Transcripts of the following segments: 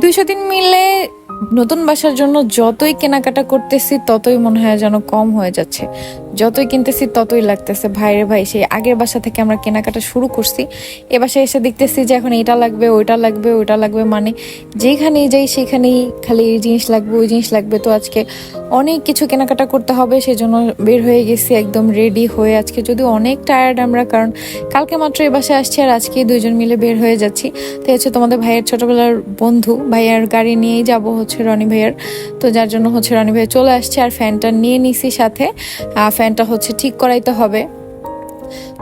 দুইশো দিন মিলে নতুন বাসার জন্য যতই কেনাকাটা করতেছি, ততই মনে হয় যেন কম হয়ে যাচ্ছে। যতই কিনতেছি, ততই লাগতেছে। ভাইরে ভাই, সেই আগের বাসা থেকে আমরা কেনাকাটা শুরু করছি। এ বাসায় এসে দেখতেছি যে এখন এটা লাগবে, ওইটা লাগবে ওইটা লাগবে। মানে যেখানেই যাই, সেখানেই খালি এই জিনিস লাগবে, ওই জিনিস লাগবে। তো আজকে অনেক কিছু কেনাকাটা করতে হবে, সেজন্য বের হয়ে গেছি একদম রেডি হয়ে। আজকে যদি অনেক টায়ার্ড আমরা, কারণ কালকে মাত্র এই বাসায় আসছি আর আজকে দুইজন মিলে বের হয়ে যাচ্ছি। তো হচ্ছে তোমাদের ভাইয়ের ছোটোবেলার বন্ধু, ভাইয়ার গাড়ি নিয়েই যাব হচ্ছে রনি ভাইয়ার। তো যার জন্য হচ্ছে রনি ভাইয়া চলে আসছে আর ফ্যানটা নিয়ে নিছি সাথে। ফ্যানটা হচ্ছে ঠিক করাইতে হবে।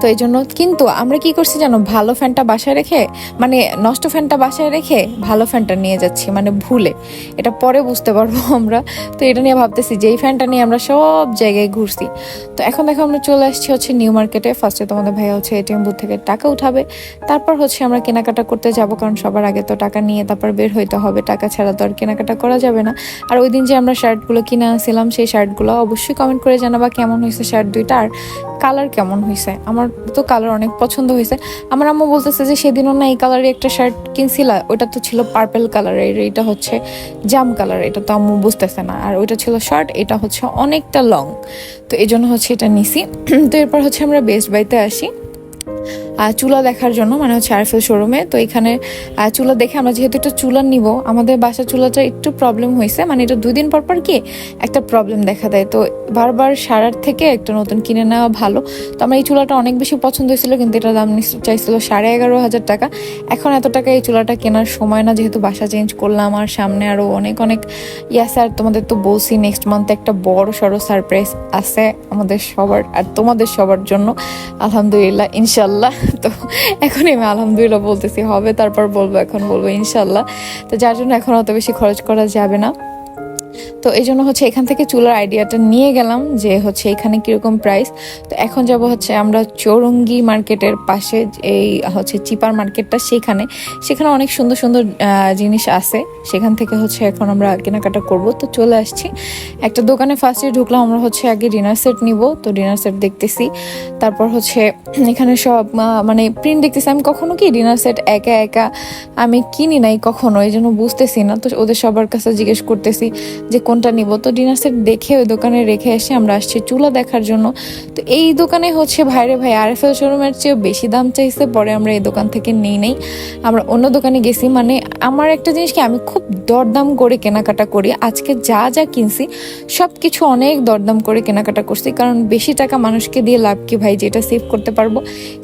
তো এই জন্য কিন্তু আমরা কি করছি জানো? ভালো ফ্যানটা বাসায় রেখে মানে নষ্ট ফ্যানটা বাসায় রেখে ভালো ফ্যানটা নিয়ে যাচ্ছি মানে ভুলে। এটা পরে বুঝতে পারব আমরা। তো এটা নিয়ে ভাবতেছি যে এই ফ্যানটা নিয়ে আমরা সব জায়গায় ঘুরছি। তো এখন দেখো আমরা চলে আসছি হচ্ছে নিউ মার্কেটে। ফার্স্টে তোমাদের ভাইয়া হচ্ছে এটিএম বুথ থেকে টাকা উঠাবে। তারপর হচ্ছে আমরা কেনাকাটা করতে যাব, কারণ সবার আগে তো টাকা নিয়ে তারপর বের হইতে হবে। টাকা ছাড়া তো আর কেনাকাটা করা যাবে না। আর ওই দিন যে আমরা শার্টগুলো কিনে আনছিলাম, সেই শার্টগুলো অবশ্যই কমেন্ট করে জানাবা কেমন হয়েছে শার্ট দুইটা আর কালার কেমন হয়েছে আমার তো কালার অনেক পছন্দ হয়েছে। আমার আম্মু বলতেছে যে সেদিনও না এই কালারের একটা শার্ট কিনছিলা, ওটা তো ছিল পার্পেল কালারের এটা হচ্ছে জাম কালার এটা তো আম্মু বুঝতেছে না। আর ওইটা ছিল শার্ট এটা হচ্ছে অনেকটা লং তো এই জন্য হচ্ছে এটা নিছি। তো এরপর হচ্ছে আমরা বেস্ট বাইতে আসি। চুলা দেখার জন্য মানে হচ্ছে আরফেল শোরুমে তো এখানে চুলা দেখে আমরা যেহেতু একটা চুলা নিব, আমাদের বাসার চুলাটা একটু প্রবলেম হয়েছে। মানে এটা দুই দিন পর পর কি একটা প্রবলেম দেখা দেয়। তো বারবার সারার থেকে একটা নতুন কিনে নেওয়া ভালো। তো আমার এই চুলাটা অনেক বেশি পছন্দ হয়েছিল, কিন্তু এটার দাম চাইছিল সাড়ে এগারো হাজার টাকা। এখন এত টাকা এই চুলাটা কেনার সময় না, যেহেতু বাসা চেঞ্জ করলাম, আর সামনে আরও অনেক অনেক ইয়া স্যার তোমাদের তো বলছি নেক্সট মান্থে একটা বড় সড়ো সারপ্রাইজ আছে আমাদের সবার, আর তোমাদের সবার জন্য। আলহামদুলিল্লাহ ইনশাল্লাহ তো এখনই আমি আলহামদুলিল্লাহ বলতেছি হবে, তারপর বলব, এখন বলব ইনশাল্লাহ। তো যার জন্য এখন অত বেশি খরচ করা যাবে না। তো এই জন্য হচ্ছে এখান থেকে চুলার আইডিয়াটা নিয়ে গেলাম যে হচ্ছে এখানে কীরকম প্রাইস তো এখন যাব হচ্ছে আমরা চৌরঙ্গি মার্কেটের পাশে, এই হচ্ছে চিপার মার্কেটটা সেখানে। সেখানে অনেক সুন্দর সুন্দর জিনিস আছে। সেখান থেকে হচ্ছে এখন আমরা কেনাকাটা করব। তো চলে আসছি। একটা দোকানে ফার্স্টে ঢুকলাম, আমরা হচ্ছে আগে ডিনার সেট নিব। তো ডিনার সেট দেখতেছি। তারপর হচ্ছে এখানে সব মানে প্রিন্ট দেখতেছি। আমি কখনো কি ডিনার সেট একা একা আমি কিনি নাই কখনো, এই জন্য বুঝতেছি না। তো ওদের সবার কাছে জিজ্ঞেস করতেছি যে কোনটা নিব? তো ডিনার সেট দেখে ওই দোকানে রেখে এসে আমরা আসছি চুলা দেখার জন্য। তো এই দোকানে হচ্ছে ভাইরে ভাই আর এফ এল শোরুমের চেয়েও বেশি দাম চাইছে, পরে আমরা এই দোকান থেকে নেই নেই। আমরা অন্য দোকানে গেছি মানে আমার একটা জিনিস কি, আমি খুব দরদাম করে কেনাকাটা করি। আজকে যা যা কিনছি সব কিছু অনেক দরদাম করে কেনাকাটা করছি। কারণ বেশি টাকা মানুষকে দিয়ে লাভ কি ভাই? যেটা সেভ করতে পারব,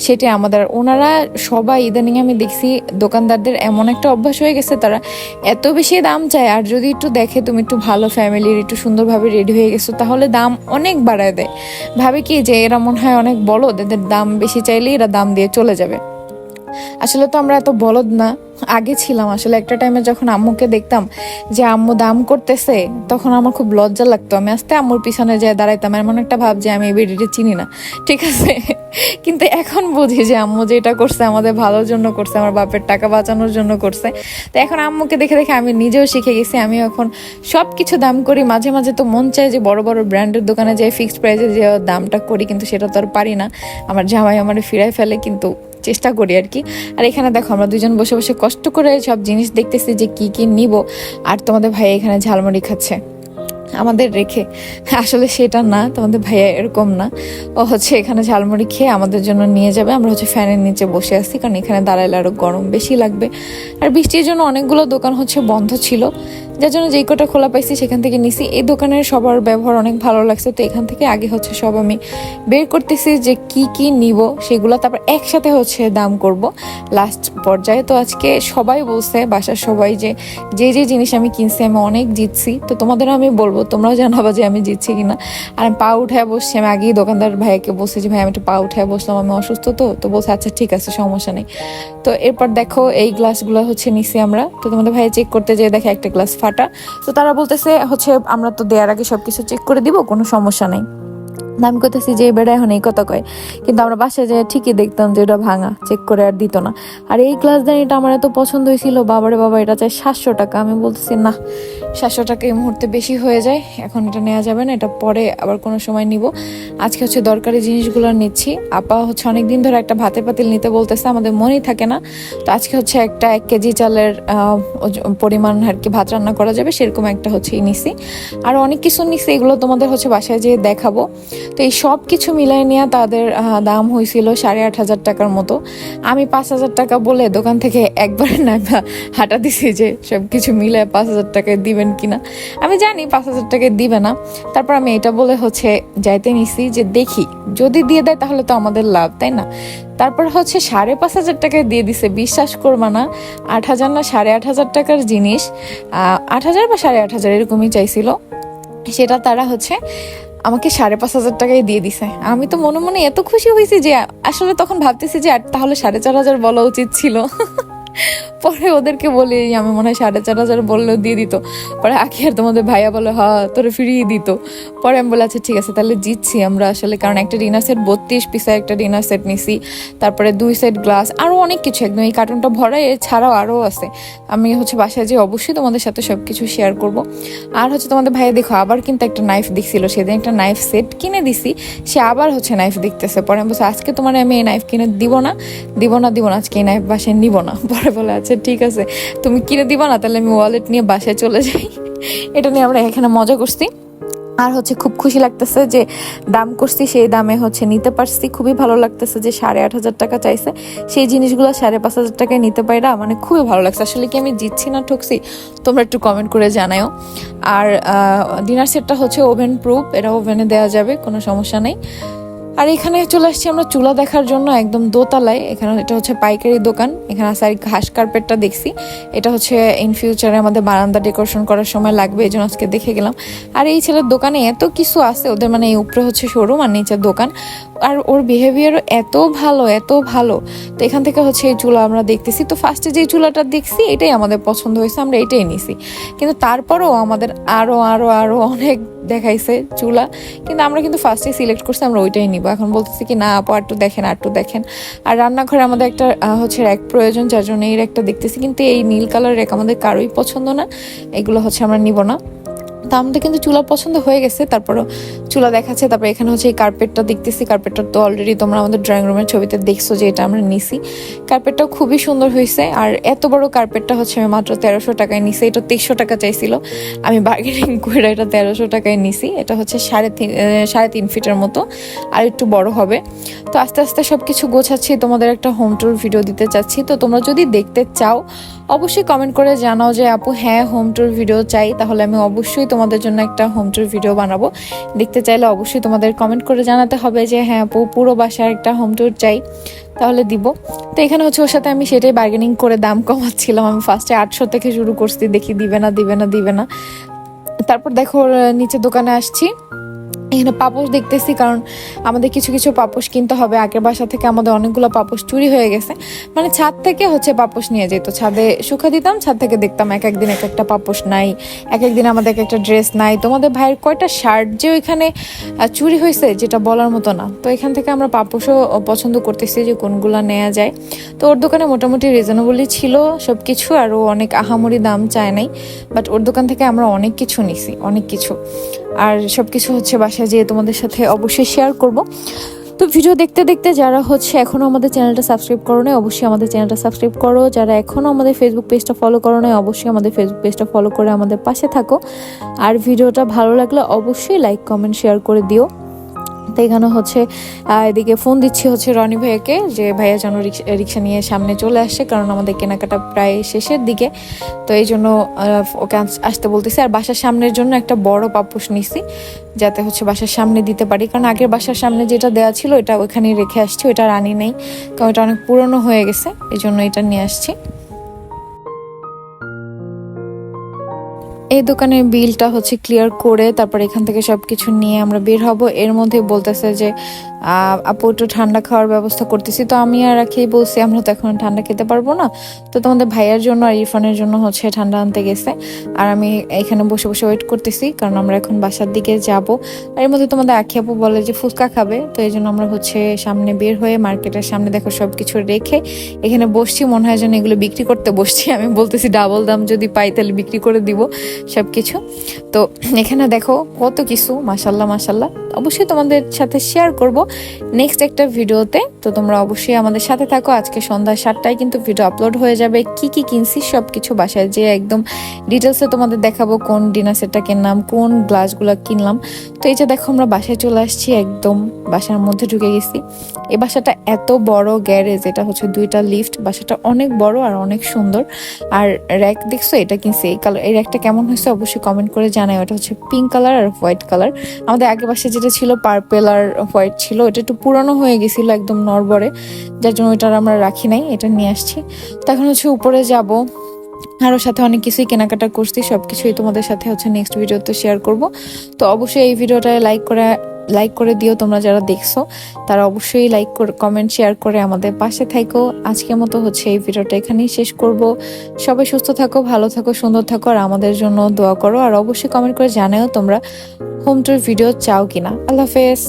সেটাই আমাদের। ওনারা সবাই ইদানিং আমি দেখছি, দোকানদারদের এমন একটা অভ্যাস হয়ে গেছে, তারা এত বেশি দাম চায়। আর যদি একটু দেখে তুমি একটু ভালো ফ্যামিলির একটু সুন্দরভাবে রেডি হয়ে গেছো, তাহলে দাম অনেক বাড়ায় দেয়। ভাবে কি যে এরা মনে হয় অনেক বলো এদের দাম বেশি চাইলে এরা দাম দিয়ে চলে যাবে। আসলে তো আমরা এত বলদ না। আগে ছিলাম, আসলে একটা টাইমে যখন আম্মুকে দেখতাম যে আম্মু দাম করতেছে, তখন আমার খুব লজ্জা লাগতো। আমি আস্তে আম্মুর পিছনে যায় দাঁড়াইতাম, এমন একটা ভাব যে আমি এই বেডিটা চিনি না। ঠিক আছে? কিন্তু এখন বুঝি যে আম্মু যে এটা করছে, আমাদের ভালোর জন্য করছে, আমার বাপের টাকা বাঁচানোর জন্য করছে। তো এখন আম্মুকে দেখে দেখে আমি নিজেও শিখে গেছি আমি এখন সব কিছু দাম করি। মাঝে মাঝে তো মন চায় যে বড় বড় ব্র্যান্ডের দোকানে যাই ফিক্সড প্রাইসে যে দামটা করি, কিন্তু সেটা তো আর পারি না। আমার জামাই আমার ফিরাই ফেলে, কিন্তু চেষ্টা করি আর কি। আর এখানে দেখো আমরা দুজন বসে বসে কষ্ট করে সব জিনিস দেখতেছি যে কি কি নিব। আর তোমাদের ভাই এখানে ঝালমুড়ি খাচ্ছে। আমাদের রেখে। আসলে সেটা না, তোমাদের ভাইয়া এরকম না। ও হচ্ছে এখানে ঝালমুড়ি খেয়ে আমাদের জন্য নিয়ে যাবে। আমরা হচ্ছে ফ্যানের নিচে বসে আছি, কারণ এখানে দাঁড়াইলে আরও গরম বেশি লাগবে। আর বৃষ্টির জন্য অনেকগুলো দোকান হচ্ছে বন্ধ ছিল। যার জন্য যেই কটা খোলা পাইছি সেখান থেকে নিছি। এই দোকানের সবার ব্যবহার অনেক ভালো লাগছে। তো এখান থেকে আগে হচ্ছে সব আমি বের করতেছি যে কি কি নিব সেগুলো। তারপর একসাথে হচ্ছে দাম করব। লাস্ট পর্যায়ে তো আজকে সবাই বলছে, বাসার সবাই যে যে যে জিনিস আমি কিনছি, আমি অনেক জিতছি। তো তোমাদেরও আমি বলব তোমরাও জানাবা যে আমি জিতছি কিনা। আর আমি পা উঠায় বসছি। আমি আগেই দোকানদার ভাইকে বসে যে, ভাই, আমি একটু পা উঠায় বসলাম। আমি অসুস্থ তো? তো বলছে আচ্ছা ঠিক আছে, সমস্যা নেই। তো এরপর দেখো, এই গ্লাসগুলো হচ্ছে নিছি আমরা। তো তোমাদের ভাই চেক করতে যেয়ে দেখে একটা গ্লাস ফাটা। তো তারা বলতেছে, হচ্ছে, আমরা তো দেওয়ার আগে সব কিছু চেক করে দিব, কোনো সমস্যা নেই। আমি করতেছি যে বেড়া এখন এই কথা কয়। কিন্তু আমরা বাসায় যাই ঠিকই দেখতাম যে এটা ভাঙা, চেক করে আর দিত না। আর এই গ্লাসদানিটা আমার এত পছন্দ হয়েছিল বাবারে বাবা, এটা চাই সাতশো টাকা। আমি বলতেছি, না, সাতশো টাকা এই মুহূর্তে বেশি হয়ে যায়, এখন এটা নেওয়া যাবে না, এটা পরে আবার কোনো সময় নিব। আজকে হচ্ছে দরকারি জিনিসগুলো নিচ্ছি। আপা হচ্ছে অনেক দিন ধরে একটা ভাতে পাতিল নিতে বলতেছে, আমাদের মনেই থাকে না। তো আজকে হচ্ছে একটা এক কেজি চালের পরিমাণ আর কি ভাত রান্না করা যাবে, সেরকম একটা হচ্ছে নিছি। আর অনেক কিছু নিছি, এগুলো তোমাদের হচ্ছে বাসায় যেয়ে দেখাবো। তো এই সব কিছু মিলাই নিয়ে তাদের দাম হয়েছিল সাড়ে আট হাজার টাকার মতো। আমি পাঁচ হাজার টাকা বলে দোকান থেকে একবারে না হাঁটা দিছি যে সব কিছু মিলে পাঁচ হাজার টাকায় দিবেন কিনা। আমি জানি পাঁচ হাজার টাকায় দিবে না। তারপর আমি এটা বলে হচ্ছে যাইতে নিছি যে দেখি, যদি দিয়ে দেয় তাহলে তো আমাদের লাভ, তাই না? তারপর হচ্ছে সাড়ে পাঁচ হাজার টাকায় দিয়ে দিছে, বিশ্বাস করবা না, আট হাজার না সাড়ে আট হাজার টাকার জিনিস আট হাজার বা সাড়ে আট হাজার এরকমই চাইছিল। সেটা তারা হচ্ছে আমাকে সাড়ে পাঁচ হাজার টাকাই দিয়ে দিছে। আমি তো মনে মনে এত খুশি হয়েছি যে আসলে তখন ভাবতেছি যে আর তাহলে সাড়ে চার হাজার বলা উচিত ছিল। পরে ওদেরকে বলি, আমি মনে হয় সাড়ে চার হাজার বললেও দিয়ে দিত। পরে আখি আর তোমাদের ভাইয়া বলে, হ, তোরে ফিরিয়ে দিত। পরে আমি বলে আচ্ছা ঠিক আছে, তাহলে জিতছি আমরা আসলে, কারণ একটা ডিনার সেট বত্রিশ পিসের একটা ডিনার সেট নিছি। তারপরে দুই সেট গ্লাস আরও অনেক কিছু একদম, এই কার্টুনটা ভরা এছাড়াও আরও আছে। আমি হচ্ছে বাসায় যে অবশ্যই তোমাদের সাথে সব কিছু শেয়ার করব। আর হচ্ছে তোমাদের ভাইয়া, দেখো, আবার কিন্তু একটা নাইফ দেখছিল, সেদিন একটা নাইফ সেট কিনে দিছি, সে আবার হচ্ছে নাইফ দেখতেছে। পরে আমি বলছি, আজকে তোমার আমি এই নাইফ কিনে দিব না দিব না দিব না, আজকে এই নাইফ বাসায় নিব না। পরে বলে আচ্ছা ঠিক আছে, তুমি কিনে দিবা না, তাহলে আমি ওয়ালেট নিয়ে বাসায় চলে যাই। এটা নিয়ে আমরা এখানে মজা করছি। আর হচ্ছে খুব খুশি লাগতেছে যে দাম করছি, সেই দামে হচ্ছে নিতে পারছি। খুবই ভালো লাগতেছে যে সাড়ে আট হাজার টাকা চাইছে। সেই জিনিসগুলো সাড়ে পাঁচ হাজার টাকায় নিতে পারিরা মানে খুবই ভালো লাগছে। আসলে কি আমি জিতছি না ঠকছি, তোমরা একটু কমেন্ট করে জানাও আর ডিনার সেটটা হচ্ছে ওভেন প্রুফ এটা ওভেনে দেওয়া যাবে, কোনো সমস্যা নেই। আর এখানে চলে আসছি আমরা চুলা দেখার জন্য একদম দোতলায়। এখানে এটা হচ্ছে পাইকারি দোকান। এখানে আছে আর ঘাস কার্পেটটা দেখছি। এটা হচ্ছে ইন ফিউচারে আমাদের বারান্দা ডেকোরেশন করার সময় লাগবে, এই জন্য আজকে দেখে গেলাম। আর এই ছেলের দোকানে এত কিছু আছে, ওদের মানে এই উপরে হচ্ছে শোরুম আর নিচের দোকান। আর ওর বিহেভিয়ারও এত ভালো এত ভালো। তো এখান থেকে হচ্ছে এই চুলা আমরা দেখতেছি। তো ফার্স্টে যে চুলাটা দেখছি, এটাই আমাদের পছন্দ হয়েছে, আমরা এটাই নিছি। কিন্তু তারপরেও আমাদের আরও আরও আরও অনেক দেখাইছে চুলা। কিন্তু আমরা কিন্তু ফার্স্টে সিলেক্ট করছি, আমরা ওইটাই নিব। এখন বলতেছি কি, না আপু একটু দেখেন একটু দেখেন। আর রান্নাঘরে আমাদের একটা হচ্ছে র্যাক প্রয়োজন, যার জন্য এই র্যাকটা দেখতেছি। কিন্তু এই নীল কালার র্যাক আমাদের কারোই পছন্দ না। এগুলো হচ্ছে আমরা নিব না। আমাদের কিন্তু চুলা পছন্দ হয়ে গেছে, তারপরও চুলা দেখাচ্ছে, তারপর এখানে হচ্ছে এই কার্পেটটা দেখতেছি কার্পেটটা তো অলরেডি তোমরা আমাদের ড্রয়িং রুমের ছবিতে দেখছ যে এটা আমরা নিছি। কার্পেটটাও খুবই সুন্দর হয়েছে, আর এত বড় কার্পেটটা হচ্ছে আমি মাত্র তেরোশো টাকায় নিছি, এটা তেইশশো টাকা চাইছিল। আমি বার্গেনিং করে এটা তেরোশো টাকায় নিছি, এটা হচ্ছে সাড়ে তিন সাড়ে তিন ফিটের মতো, আর একটু বড় হবে। তো আস্তে আস্তে সব কিছু গোছাচ্ছি, তোমাদের একটা হোম ট্যুর ভিডিও দিতে চাচ্ছি, তো তোমরা যদি দেখতে চাও অবশ্যই কমেন্ট করে জানাও যে আপু হ্যাঁ হোম ট্যুর ভিডিও চাই, তাহলে আমি অবশ্যই তোমাদের জন্য একটা হোম ট্যুর ভিডিও বানাবো। দেখতে চাইলে অবশ্যই তোমাদের কমেন্ট করে জানাতে হবে যে হ্যাঁ আপু, পুরো বাসার একটা হোম ট্যুর চাই, তাহলে দিব। তো এখানে হচ্ছে ওর সাথে আমি সেটাই বার্গেনিং করে দাম কমাচ্ছিলাম। আমি ফার্স্টে আটশো থেকে শুরু করছি, দেখি দিবে না দিবে না দিবে না। তারপর দেখো নিচে দোকানে আসছি। এখানে পাপোশ দেখতেছি, কারণ আমাদের কিছু কিছু পাপোশ কিনতে হবে। আগের বাসা থেকে আমাদের অনেকগুলো পাপোশ চুরি হয়ে গেছে। মানে ছাদ থেকে হচ্ছে পাপোশ নিয়ে যেত। ছাদে শুকা দিতাম, ছাদ থেকে দেখতাম এক একদিন এক একটা পাপোশ নাই। এক একদিন আমাদের এক একটা ড্রেস নাই। তোমাদের ভাইয়ের কয়টা শার্ট যে ওইখানে চুরি হয়েছে যেটা বলার মতো না। তো এখান থেকে আমরা পাপোশও পছন্দ করতেছি যে কোনগুলো নেওয়া যায়। তো ওর দোকানে মোটামুটি রিজনেবলই ছিল সব কিছু আর ও অনেক আহামরি দাম চায় নাই। বাট ওর দোকান থেকে আমরা অনেক কিছু নিছি, অনেক কিছু। আর সব কিছু হচ্ছে বাসায় যেয়ে তোমাদের সাথে অবশ্যই শেয়ার করব। তো ভিডিও দেখতে দেখতে যারা হচ্ছে এখনও আমাদের চ্যানেলটা সাবস্ক্রাইব করো নাই, অবশ্যই আমাদের চ্যানেলটা সাবস্ক্রাইব করো। যারা এখনও আমাদের ফেসবুক পেজটা ফলো করো নাই, অবশ্যই আমাদের ফেসবুক পেজটা ফলো করে আমাদের পাশে থাকো। আর ভিডিওটা ভালো লাগলে অবশ্যই লাইক কমেন্ট শেয়ার করে দিও। তো এখানে হচ্ছে এদিকে ফোন দিচ্ছি হচ্ছে রনি ভাইয়াকে যে, ভাইয়া যেন রিক্সা- নিয়ে সামনে চলে আসছে, কারণ আমাদের কেনাকাটা প্রায় শেষের দিকে। তো এই জন্য ওকে আসতে বলতেছি। আর বাসার সামনের জন্য একটা বড় পাপুস নিছি, যাতে হচ্ছে বাসার সামনে দিতে পারি। কারণ আগের বাসার সামনে যেটা দেওয়া ছিল, এটা ওখানেই রেখে আসছি ওটা রানি নেই। কারণ এটা অনেক পুরনো হয়ে গেছে, এই জন্য এটা নিয়ে আসছি। এই দোকানের বিলটা হচ্ছে ক্লিয়ার করে তারপর এখান থেকে সব কিছু নিয়ে আমরা বের হব। এর মধ্যে বলতেছে যে আপু একটু ঠান্ডা খাওয়ার ব্যবস্থা করতেছি। তো আমি আর রাখি বলছি, আমরা তো এখন ঠান্ডা খেতে পারব না। তো তোমাদের ভাইয়ার জন্য আর ইরফানের জন্য হচ্ছে ঠান্ডা আনতে গেছে। আর আমি এখানে বসে বসে ওয়েট করতেছি, কারণ আমরা এখন বাসার দিকে যাব। আর এর মধ্যে তোমাদের আখি আপু বলে যে ফুচকা খাবে, তো এই জন্য আমরা হচ্ছে সামনে বের হয়ে মার্কেটের সামনে দেখো সব কিছু রেখে এখানে বসছি। মনে হয় যেন এগুলো বিক্রি করতে বসছি। আমি বলতেছি, ডাবল দাম যদি পাই তাহলে বিক্রি করে দিব সব কিছু তো এখানে দেখো কত কিছু মাসাল্লাহ মাসাল্লাহ অবশ্যই তোমাদের সাথে শেয়ার করব। নেক্সট একটা ভিডিওতে, তো তোমরা অবশ্যই আমাদের সাথে থাকো। আজকে সন্ধ্যা সাতটায় কিন্তু ভিডিও আপলোড হয়ে যাবে। কি কি কিনছি সব কিছু বাসায় যে একদম ডিটেলসে তোমাদের দেখাবো কোন ডিনার সেটটা কিনলাম, কোন গ্লাসগুলো কিনলাম। তো এই যে দেখো, আমরা বাসায় চলে আসছি, একদম বাসার মধ্যে ঢুকে গেছি। এই বাসাটা এত বড় গ্যারেজ এটা হচ্ছে দুইটা লিফট বাসাটা অনেক বড় আর অনেক সুন্দর। আর র্যাক দেখছ, এটা কিনছি। এই কালার এই র্যাকটা কেমন হয়েছে অবশ্যই কমেন্ট করে জানাই ওটা হচ্ছে পিঙ্ক কালার আর হোয়াইট কালার আমাদের আগে বাসায় যেটা ছিল পার্পেল আর হোয়াইট ছিল এটা একটু পুরানো হয়ে গেছিল একদম নরবরে যার জন্য ওইটা আমরা রাখি নাই, এটা নিয়ে আসছি। তো এখন হচ্ছে উপরে যাব, আরও সাথে অনেক কিছুই কেনাকাটা করছি সব কিছুই তোমাদের সাথে হচ্ছে নেক্সট ভিডিওতে শেয়ার করব। তো অবশ্যই এই ভিডিওটা লাইক করে লাইক করে দিও তোমরা যারা দেখছ, তারা অবশ্যই লাইক করে কমেন্ট শেয়ার করে আমাদের পাশে থাকো আজকের মতো হচ্ছে এই ভিডিওটা এখানেই শেষ করব। সবাই সুস্থ থাকো, ভালো থাকো, সুন্দর থাকো, আর আমাদের জন্য দোয়া করো, আর অবশ্যই কমেন্ট করে জানাও তোমরা হোম টুর ভিডিও চাও কিনা। আল্লাহ হাফেজ।